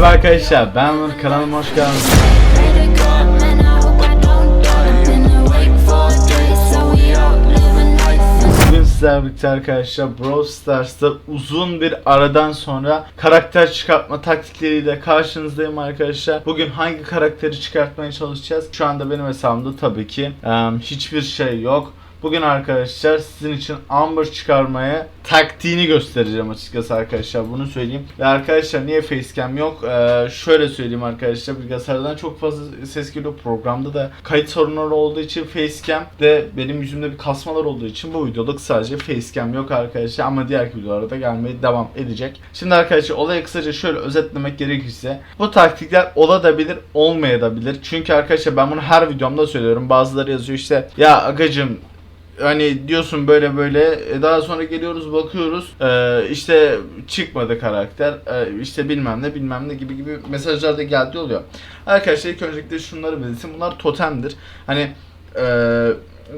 Merhaba arkadaşlar ben Onur kanalıma hoş geldiniz. Bugün sizlerle birlikte arkadaşlar Brawl Stars'ta uzun bir aradan sonra karakter çıkartma taktikleriyle karşınızdayım arkadaşlar. Bugün hangi karakteri çıkartmaya çalışacağız? Şu anda benim hesabımda tabii ki em, hiçbir şey yok. Bugün arkadaşlar sizin için Amber çıkarmaya taktiğini göstereceğim açıkçası arkadaşlar bunu söyleyeyim. Ve arkadaşlar niye facecam yok? Ee, şöyle söyleyeyim arkadaşlar bilgisayardan çok fazla ses geliyor programda da kayıt sorunları olduğu için facecam de benim yüzümde bir kasmalar olduğu için bu videoluk sadece facecam yok arkadaşlar ama diğer videolarda gelmeye devam edecek. Şimdi arkadaşlar olayı kısaca şöyle özetlemek gerekirse bu taktikler olabilir olmayabilir. Çünkü arkadaşlar ben bunu her videomda söylüyorum. Bazıları yazıyor işte ya agacım hani diyorsun böyle böyle e, daha sonra geliyoruz bakıyoruz e, işte çıkmadı karakter e, işte bilmem ne bilmem ne gibi gibi mesajlar da geldi oluyor. Arkadaşlar ilk öncelikle şunları belirteyim bunlar totemdir. Hani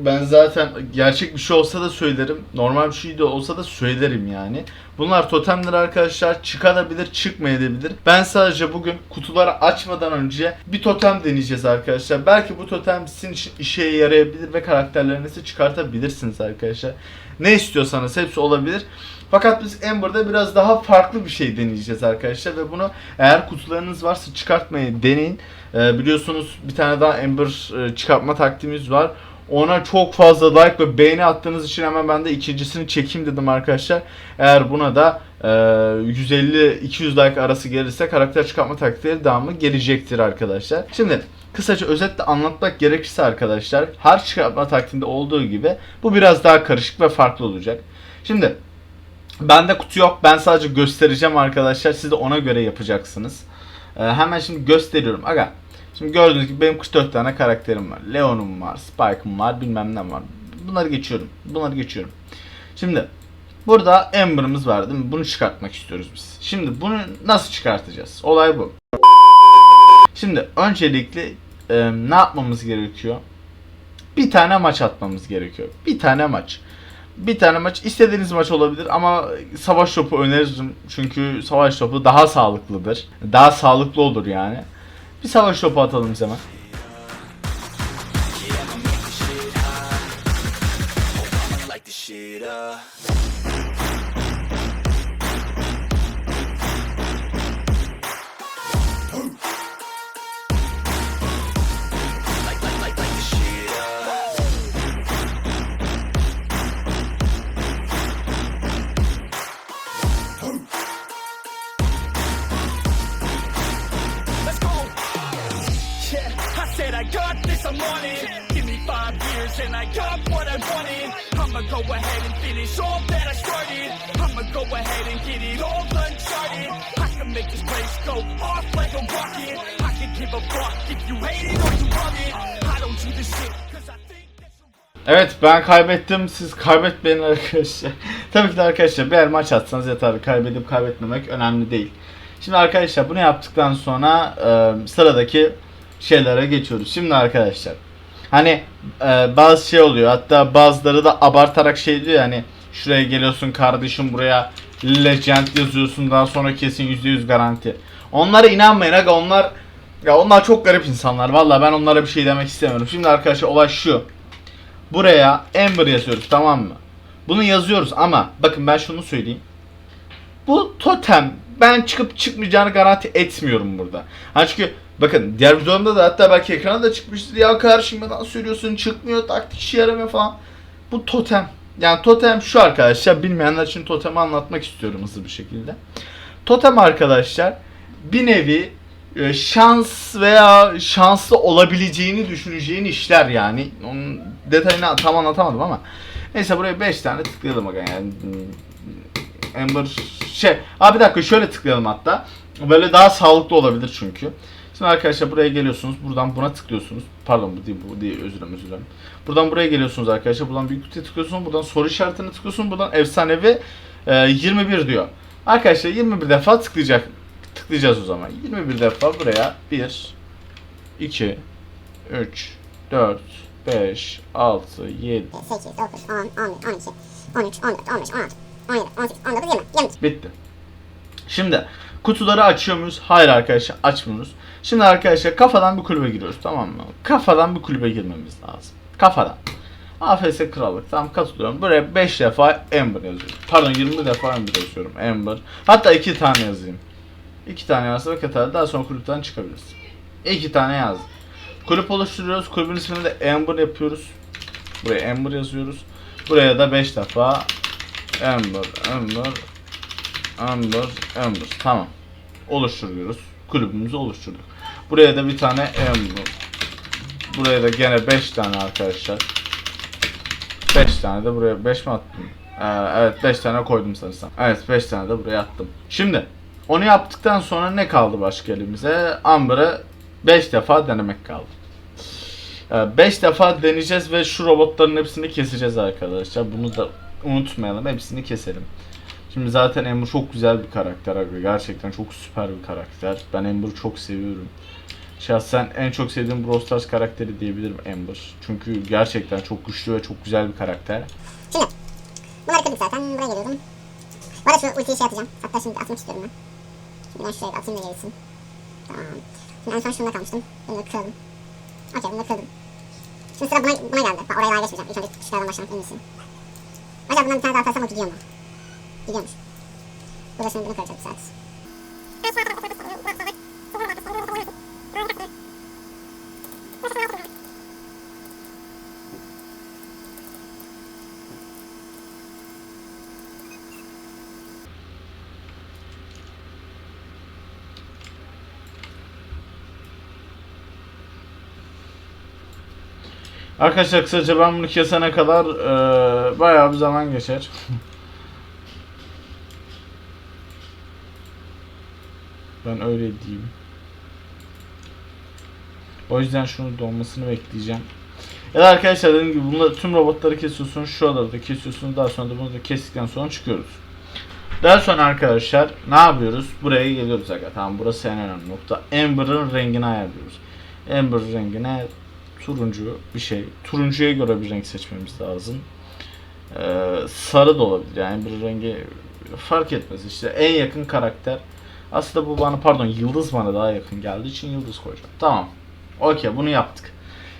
ben zaten gerçek bir şey olsa da söylerim. Normal bir şey de olsa da söylerim yani. Bunlar totemler arkadaşlar. Çıkabilir, çıkmayabilir. Ben sadece bugün kutuları açmadan önce bir totem deneyeceğiz arkadaşlar. Belki bu totem sizin için işe yarayabilir ve karakterlerinizi çıkartabilirsiniz arkadaşlar. Ne istiyorsanız hepsi olabilir. Fakat biz Amber'da biraz daha farklı bir şey deneyeceğiz arkadaşlar ve bunu eğer kutularınız varsa çıkartmayı deneyin. Ee, biliyorsunuz bir tane daha Amber e, çıkartma taktiğimiz var. Ona çok fazla like ve beğeni attığınız için hemen ben de ikincisini çekeyim dedim arkadaşlar. Eğer buna da e, 150-200 like arası gelirse karakter çıkartma taktikleri devamı gelecektir arkadaşlar. Şimdi kısaca özetle anlatmak gerekirse arkadaşlar her çıkartma taktiğinde olduğu gibi bu biraz daha karışık ve farklı olacak. Şimdi bende kutu yok ben sadece göstereceğim arkadaşlar siz de ona göre yapacaksınız. E, hemen şimdi gösteriyorum. Aga Şimdi gördüğünüz gibi benim 44 tane karakterim var. Leon'um var, Spike'ım var, bilmem ne var. Bunları geçiyorum. Bunları geçiyorum. Şimdi burada Amber'ımız var değil mi? Bunu çıkartmak istiyoruz biz. Şimdi bunu nasıl çıkartacağız? Olay bu. Şimdi öncelikle e, ne yapmamız gerekiyor? Bir tane maç atmamız gerekiyor. Bir tane maç. Bir tane maç istediğiniz maç olabilir ama savaş topu öneririm. Çünkü savaş topu daha sağlıklıdır. Daha sağlıklı olur yani. Bir savaş topu atalım biz hemen. Go ahead and finish all that I started. I'ma go ahead and get it all uncharted. I can make this place go off like a rocket. I can give a fuck if you hate it or you love it. I don't do this shit Evet ben kaybettim siz kaybetmeyin arkadaşlar. Tabii ki de arkadaşlar bir maç atsanız yeter kaybedip kaybetmemek önemli değil. Şimdi arkadaşlar bunu yaptıktan sonra e, sıradaki şeylere geçiyoruz. Şimdi arkadaşlar hani e, bazı şey oluyor hatta bazıları da abartarak şey diyor yani şuraya geliyorsun kardeşim buraya legend yazıyorsun daha sonra kesin %100 garanti. Onlara inanmayın aga onlar ya onlar çok garip insanlar. Vallahi ben onlara bir şey demek istemiyorum. Şimdi arkadaşlar olay şu. Buraya Amber yazıyoruz tamam mı? Bunu yazıyoruz ama bakın ben şunu söyleyeyim. Bu totem ben çıkıp çıkmayacağını garanti etmiyorum burada. Hani çünkü bakın diğer videomda da hatta belki ekrana da çıkmıştır. Ya kardeşim neden söylüyorsun çıkmıyor taktik işe yaramıyor falan. Bu totem. Yani totem şu arkadaşlar bilmeyenler için totemi anlatmak istiyorum hızlı bir şekilde. Totem arkadaşlar bir nevi e, şans veya şanslı olabileceğini düşüneceğin işler yani. Onun detayını tam anlatamadım ama. Neyse buraya 5 tane tıklayalım bakın yani. Ember şey. Abi bir dakika şöyle tıklayalım hatta. Böyle daha sağlıklı olabilir çünkü. Şimdi arkadaşlar buraya geliyorsunuz. Buradan buna tıklıyorsunuz. Pardon bu değil bu değil özür dilerim özür dilerim. Buradan buraya geliyorsunuz arkadaşlar. Buradan büyük kutuya tıklıyorsunuz. Buradan soru işaretine tıklıyorsunuz. Buradan efsanevi e, 21 diyor. Arkadaşlar 21 defa tıklayacak. Tıklayacağız o zaman. 21 defa buraya 1 2 3 4 5 6 7 8, 9, 10, 11, 12, 13, 14, 15, 16, 17, 18, 19, 20, 20. Bitti. Şimdi Kutuları açıyor muyuz? Hayır arkadaşlar açmıyoruz. Şimdi arkadaşlar kafadan bir kulübe giriyoruz tamam mı? Kafadan bir kulübe girmemiz lazım. Kafadan. AFS Krallık tamam katılıyorum. Buraya 5 defa Ember yazıyorum. Pardon 20 defa Ember yazıyorum. Ember. Hatta 2 tane yazayım. 2 tane yazsak yeter. Daha sonra kulüpten çıkabiliriz. 2 tane yazdım. Kulüp oluşturuyoruz. Kulübün ismini de Ember yapıyoruz. Buraya Ember yazıyoruz. Buraya da 5 defa Ember, Ember, Ember, Ember. Tamam. Oluşturuyoruz. Kulübümüzü oluşturduk. Buraya da bir tane Ember. Buraya da gene 5 tane arkadaşlar. 5 tane de buraya 5 mi attım? Ee, evet 5 tane koydum sanırsam. Evet 5 tane de buraya attım. Şimdi onu yaptıktan sonra ne kaldı başka elimize? Amber'ı 5 defa denemek kaldı. 5 defa deneyeceğiz ve şu robotların hepsini keseceğiz arkadaşlar. Bunu da unutmayalım. Hepsini keselim. Şimdi zaten Ember çok güzel bir karakter abi. Gerçekten çok süper bir karakter. Ben Ember'ı çok seviyorum. Şahsen en çok sevdiğim Brawl Stars karakteri diyebilirim Ember. Çünkü gerçekten çok güçlü ve çok güzel bir karakter. Şimdi bunları kırdık zaten buraya geliyordum. Bu arada şu ultiyi şey atacağım. Hatta şimdi atmak istiyorum ben. Şimdi ben şuraya atayım da gelsin. Tamam. Şimdi en son şunda kalmıştım. Bunu da kıralım. Okey bunu kırdım. Şimdi sıra buna, buna geldi. Bak oraya daha geçmeyeceğim. İlk önce şunlardan başlamak en iyisi. Acaba bundan bir tane daha atarsam o gidiyor mu? Gidiyormuş. Burada şimdi bunu kıracak bir saat. Arkadaşlar kısaca ben bunu kesene kadar eee bayağı bir zaman geçer. ben öyle diyeyim. O yüzden şunu dolmasını bekleyeceğim. Da arkadaşlar dediğim gibi bunları tüm robotları kesiyorsunuz. Şuraları da kesiyorsunuz. Daha sonra da bunu da kestikten sonra çıkıyoruz. Daha sonra arkadaşlar ne yapıyoruz? Buraya geliyoruz arkadaşlar. Tamam burası en önemli nokta. Amber'ın rengini ayarlıyoruz. Amber rengine turuncu bir şey. Turuncuya göre bir renk seçmemiz lazım. Ee, sarı da olabilir yani bir rengi fark etmez işte en yakın karakter. Aslında bu bana pardon yıldız bana daha yakın geldiği için yıldız koyacağım. Tamam. Okey bunu yaptık.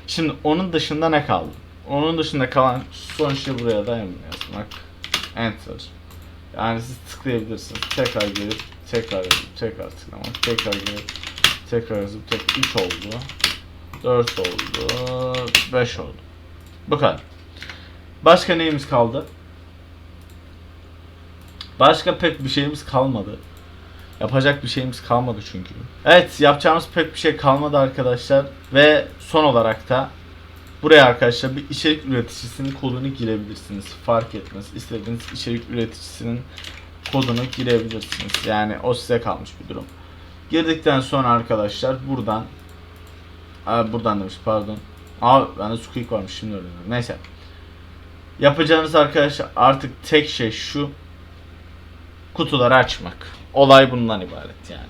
Şimdi onun dışında ne kaldı? Onun dışında kalan son şey buraya da yazmak. Enter. Yani siz tıklayabilirsiniz. Tekrar gelip tekrar yazıp tekrar tıklamak. Tekrar gelip tekrar yazıp tekrar 3 oldu. 4 oldu. 5 oldu. Bu kadar. Başka neyimiz kaldı? Başka pek bir şeyimiz kalmadı. Yapacak bir şeyimiz kalmadı çünkü. Evet yapacağımız pek bir şey kalmadı arkadaşlar. Ve son olarak da buraya arkadaşlar bir içerik üreticisinin kodunu girebilirsiniz. Fark etmez. İstediğiniz içerik üreticisinin kodunu girebilirsiniz. Yani o size kalmış bir durum. Girdikten sonra arkadaşlar buradan buradan demiş pardon. Abi bende squeak varmış şimdi öğrendim. Neyse. Yapacağınız arkadaşlar artık tek şey şu. Kutuları açmak. Olay bundan ibaret yani.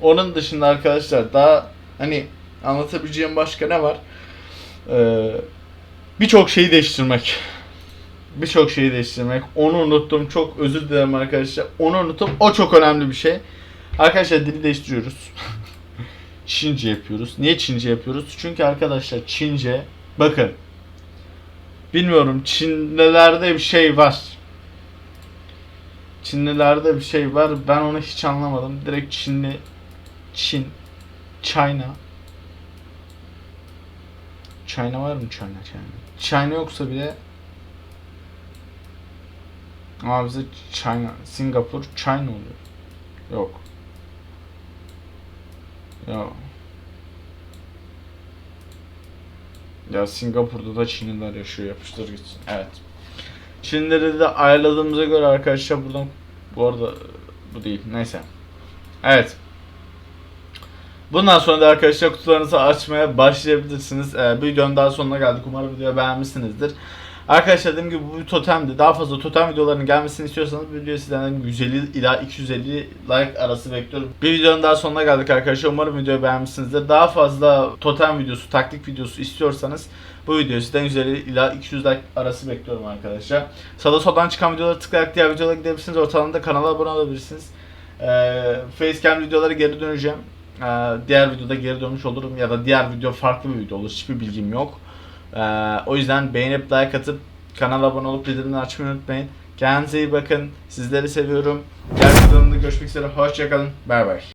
Onun dışında arkadaşlar daha hani anlatabileceğim başka ne var? Ee, Birçok şeyi değiştirmek. Birçok şeyi değiştirmek. Onu unuttum. Çok özür dilerim arkadaşlar. Onu unuttum. O çok önemli bir şey. Arkadaşlar dili değiştiriyoruz. Çince yapıyoruz. Niye Çince yapıyoruz? Çünkü arkadaşlar Çince bakın bilmiyorum Çinlilerde bir şey var. Çinlilerde bir şey var. Ben onu hiç anlamadım. Direkt Çinli Çin China China var mı China China? China yoksa bile ama bize China, Singapur, China oluyor. Yok. Ya. Ya Singapur'da da Çinliler yaşıyor yapıştır gitsin. Evet. Çinlileri de ayarladığımıza göre arkadaşlar buradan bu arada bu değil. Neyse. Evet. Bundan sonra da arkadaşlar kutularınızı açmaya başlayabilirsiniz. Ee, videonun daha sonuna geldik. Umarım videoyu beğenmişsinizdir. Arkadaşlar dediğim gibi bu bir totemdi. Daha fazla totem videolarının gelmesini istiyorsanız bu videoya sizden 150 ila 250 like arası bekliyorum. Bir videonun daha sonuna geldik arkadaşlar. Umarım videoyu beğenmişsinizdir. Daha fazla totem videosu, taktik videosu istiyorsanız bu videoyu sizden 150 ila 200 like arası bekliyorum arkadaşlar. Sağda soldan çıkan videoları tıklayarak diğer videolara gidebilirsiniz. Ortalarında kanala abone olabilirsiniz. Ee, Facecam videoları geri döneceğim. Ee, diğer videoda geri dönmüş olurum ya da diğer video farklı bir video olur. Hiçbir bilgim yok. Ee, o yüzden beğenip like atıp kanala abone olup bildirimleri açmayı unutmayın. Kendinize iyi bakın. Sizleri seviyorum. Diğer videolarında görüşmek üzere. Hoşçakalın. Bay bay.